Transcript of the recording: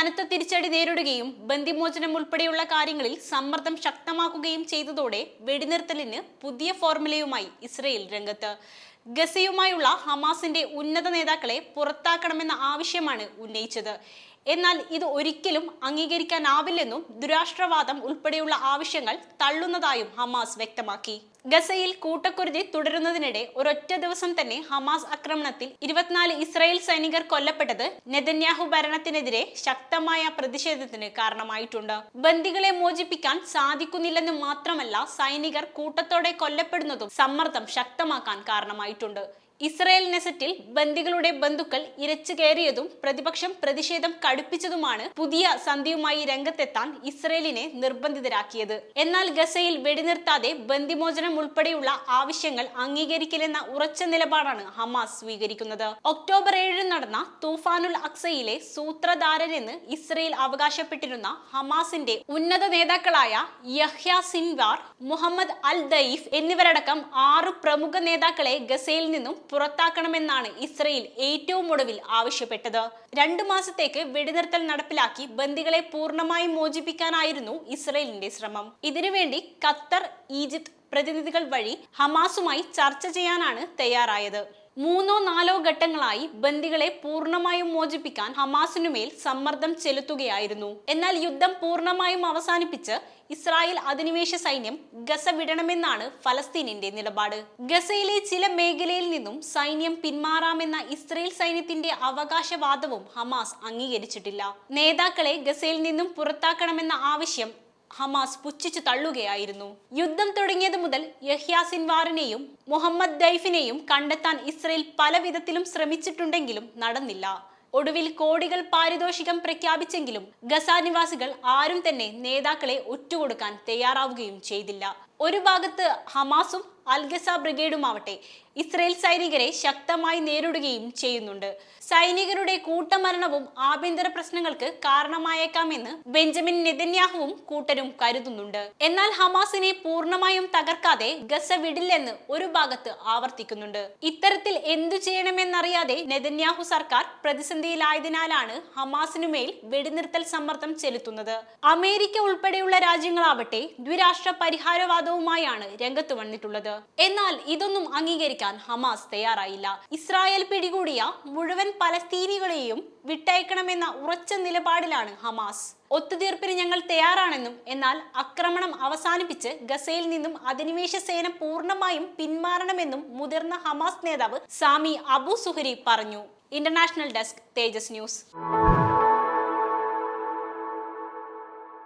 കനത്ത തിരിച്ചടി നേരിടുകയും ബന്ദിമോചനം ഉൾപ്പെടെയുള്ള കാര്യങ്ങളിൽ സമ്മർദ്ദം ശക്തമാക്കുകയും ചെയ്തതോടെ വെടിനിർത്തലിന് പുതിയ ഫോർമുലയുമായി ഇസ്രയേൽ രംഗത്ത്. ഗസയുമായുള്ള ഹമാസിന്റെ ഉന്നത നേതാക്കളെ പുറത്താക്കണമെന്ന ആവശ്യമാണ് ഉന്നയിച്ചത്. എന്നാൽ ഇത് ഒരിക്കലും അംഗീകരിക്കാനാവില്ലെന്നും ദുരാഷ്ട്രവാദം ഉൾപ്പെടെയുള്ള ആവശ്യങ്ങൾ തള്ളുന്നതായും ഹമാസ് വ്യക്തമാക്കി. ഗസയിൽ കൂട്ടക്കുരുതി തുടരുന്നതിനിടെ ഒരൊറ്റ ദിവസം തന്നെ ഹമാസ് ആക്രമണത്തിൽ ഇരുപത്തിനാല് ഇസ്രായേൽ സൈനികർ കൊല്ലപ്പെട്ടത് നെതന്യാഹു ഭരണത്തിനെതിരെ ശക്തമായ പ്രതിഷേധത്തിന് കാരണമായിട്ടുണ്ട്. ബന്ദികളെ മോചിപ്പിക്കാൻ സാധിക്കുന്നില്ലെന്ന് മാത്രമല്ല സൈനികർ കൂട്ടത്തോടെ കൊല്ലപ്പെടുന്നതും സമ്മർദ്ദം ശക്തമാക്കാൻ കാരണമായിട്ടുണ്ട്. ഇസ്രായേൽ നെസറ്റിൽ ബന്ദികളുടെ ബന്ധുക്കൾ ഇരച്ചു കയറിയതും പ്രതിപക്ഷം പ്രതിഷേധം കടുപ്പിച്ചതുമാണ് പുതിയ സന്ധിയുമായി രംഗത്തെത്താൻ ഇസ്രയേലിനെ നിർബന്ധിതരാക്കിയത്. എന്നാൽ ഗസയിൽ വെടിനിർത്താതെ ബന്ദിമോചനം ഉൾപ്പെടെയുള്ള ആവശ്യങ്ങൾ അംഗീകരിക്കില്ലെന്ന ഉറച്ച നിലപാടാണ് ഹമാസ് സ്വീകരിക്കുന്നത്. ഒക്ടോബർ ഏഴിന് നടന്ന തൂഫാനുൽ അക്സയിലെ സൂത്രധാരനെന്ന് ഇസ്രയേൽ അവകാശപ്പെട്ടിരുന്ന ഹമാസിന്റെ ഉന്നത നേതാക്കളായ Yahya Sinwar Mohammed al Deif എന്നിവരടക്കം ആറ് പ്രമുഖ നേതാക്കളെ ഗസയിൽ നിന്നും പുറത്താക്കണമെന്നാണ് ഇസ്രയേൽ ഏറ്റവും ഒടുവിൽ ആവശ്യപ്പെട്ടത്. രണ്ടു മാസത്തേക്ക് വെടിനിർത്തൽ നടപ്പിലാക്കി ബന്ദികളെ പൂർണമായി മോചിപ്പിക്കാനായിരുന്നു ഇസ്രയേലിന്റെ ശ്രമം. ഇതിനുവേണ്ടി ഖത്തർ ഈജിപ്ത് പ്രതിനിധികൾ വഴി ഹമാസുമായി ചർച്ച ചെയ്യാനാണ് തയ്യാറായത്. മൂന്നോ നാലോ ഘട്ടങ്ങളായി ബന്ദികളെ പൂർണമായും മോചിപ്പിക്കാൻ ഹമാസിനുമേൽ സമ്മർദ്ദം ചെലുത്തുകയായിരുന്നു. എന്നാൽ യുദ്ധം പൂർണമായും അവസാനിപ്പിച്ച് ഇസ്രായേൽ അധിനിവേശ സൈന്യം ഗസ വിടണമെന്നാണ് ഫലസ്തീനിന്റെ നിലപാട്. ഗസയിലെ ചില മേഖലയിൽ നിന്നും സൈന്യം പിന്മാറാമെന്ന ഇസ്രായേൽ സൈന്യത്തിന്റെ അവകാശവാദവും ഹമാസ് അംഗീകരിച്ചിട്ടില്ല. നേതാക്കളെ ഗസയിൽ നിന്നും പുറത്താക്കണമെന്ന ആവശ്യം ഹമാസ് പുച്ഛിച്ചു തള്ളുകയായിരുന്നു. യുദ്ധം തുടങ്ങിയത് മുതൽ യഹ്യ സിൻവാറിനെയും മുഹമ്മദ് ദൈഫിനെയും കണ്ടെത്താൻ ഇസ്രയേൽ പല വിധത്തിലും ശ്രമിച്ചിട്ടുണ്ടെങ്കിലും നടന്നില്ല. ഒടുവിൽ കോടികൾ പാരിതോഷികം പ്രഖ്യാപിച്ചെങ്കിലും ഗസ നിവാസികൾ ആരും തന്നെ നേതാക്കളെ ഒറ്റുകൊടുക്കാൻ തയ്യാറാവുകയും ചെയ്തില്ല. ഒരു ഭാഗത്ത് ഹമാസും അൽഗസ ബ്രിഗേഡുമാവട്ടെ ഇസ്രയേൽ സൈനികരെ ശക്തമായി നേരിടുകയും ചെയ്യുന്നുണ്ട്. സൈനികരുടെ കൂട്ടമരണവും ആഭ്യന്തര പ്രശ്നങ്ങൾക്ക് കാരണമായേക്കാമെന്ന് ബെഞ്ചമിൻ നെതന്യാഹുവും കൂട്ടരും കരുതുന്നുണ്ട്. എന്നാൽ ഹമാസിനെ പൂർണമായും തകർക്കാതെ ഗസ വിടില്ലെന്ന് ഒരു ഭാഗത്ത് ആവർത്തിക്കുന്നുണ്ട്. ഇത്തരത്തിൽ എന്തു ചെയ്യണമെന്നറിയാതെ നെതന്യാഹു സർക്കാർ പ്രതിസന്ധിയിലായതിനാലാണ് ഹമാസിനുമേൽ വെടിനിർത്തൽ സമ്മർദ്ദം ചെലുത്തുന്നത്. അമേരിക്ക ഉൾപ്പെടെയുള്ള രാജ്യങ്ങളാവട്ടെ ദ്വിരാഷ്ട്ര പരിഹാരവാദവുമായാണ് രംഗത്ത് വന്നിട്ടുള്ളത്. എന്നാൽ ഇതൊന്നും അംഗീകരിക്കാൻ ഹമാസ് തയ്യാറായില്ല. ഇസ്രായേൽ പിടികൂടിയ മുഴുവൻ പലസ്തീനികളെയും വിട്ടയക്കണമെന്ന ഉറച്ച നിലപാടിലാണ് ഹമാസ്. ഒത്തുതീർപ്പിന് ഞങ്ങൾ തയ്യാറാണെന്നും എന്നാൽ ആക്രമണം അവസാനിപ്പിച്ച് ഗസയിൽ നിന്നും അധിനിവേശ സേന പൂർണമായും പിന്മാറണമെന്നും മുതിർന്ന ഹമാസ് നേതാവ് സാമി അബു സുഹരി പറഞ്ഞു. International desk Tejas news.